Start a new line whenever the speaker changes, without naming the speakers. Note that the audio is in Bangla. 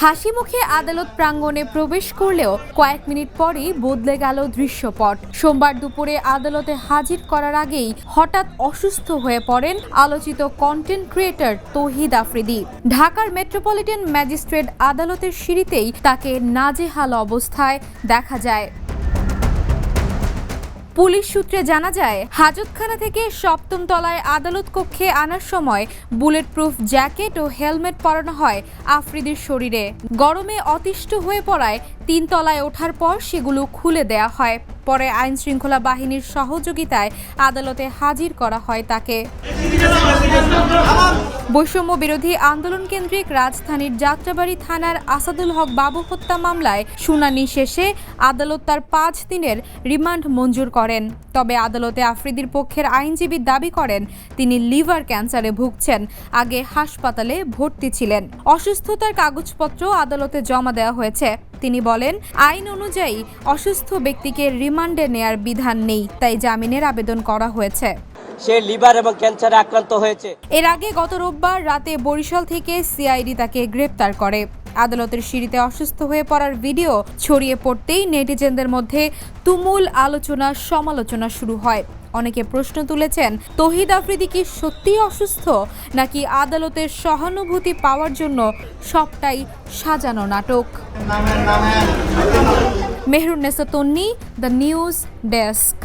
হাসি মুখে আদালত প্রাঙ্গণে প্রবেশ করলেও কয়েক মিনিট পরই বদলে গেল দৃশ্যপট। সোমবার দুপুরে আদালতে হাজির করার আগেই হঠাৎ অসুস্থ হয়ে পড়েন আলোচিত কন্টেন্ট ক্রিয়েটর তহিদ আফ্রিদি। ঢাকার মেট্রোপলিটন ম্যাজিস্ট্রেট আদালতের সিঁড়িতেই তাকে নাজেহাল অবস্থায় দেখা যায়। পুলিশ সূত্রে জানা যায়, হাজতখানা থেকে সপ্তম তলায় আদালত কক্ষে আনার সময় বুলেট প্রুফ জ্যাকেট ও হেলমেট পরানো হয় আফ্রিদির শরীরে। গরমে অতিষ্ঠ হয়ে পড়ায় তিন তলায় ওঠার পর সেগুলো খুলে দেয়া হয়। পরে আইন শৃঙ্খলা বাহিনীর সহযোগিতায় আদালতে হাজির করা হয় তাকে। বৈষম্য বিরোধী আন্দোলন কেন্দ্রিক রাজধানীর যাত্রাবাড়ি থানার আসাদুল হক বাবু হত্যা মামলায় শুনানি শেষে আদালত তার পাঁচ দিনের রিমান্ড মঞ্জুর করেন। তবে আদালতে আফ্রিদির পক্ষের আইনজীবী দাবি করেন, তিনি লিভার ক্যান্সারে ভুগছেন, আগে হাসপাতালে ভর্তি ছিলেন। অসুস্থতার কাগজপত্র আদালতে জমা দেওয়া হয়েছে। তিনি বলেন, আইন অনুযায়ী অসুস্থ ব্যক্তিকে রিমান্ডে নেয়ার বিধান নেই, তাই জামিনের আবেদন করা হয়েছে।
সে লিভার এবং ক্যান্সারে আক্রান্ত হয়েছে।
এর আগে গত রোববার রাতে বরিশাল থেকে সিআইডি তাকে গ্রেপ্তার করে। আদালতের সিঁড়িতে অসুস্থ হয়ে পড়ার ভিডিও ছড়িয়ে পড়তেই নেটিজেনদের মধ্যে তুমুল আলোচনা, সমালোচনা শুরু হয়। অনেকে প্রশ্ন তুলেছেন, তহিদ আফ্রিদি কি সত্যিই অসুস্থ? নাকি আদালতের সহানুভূতি পাওয়ার জন্য সবটাই সাজানো নাটক? Mehrunnesa Tanni the news desk.